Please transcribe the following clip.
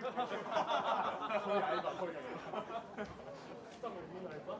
거의 알바 거의 알바. 식당 먹는 알바?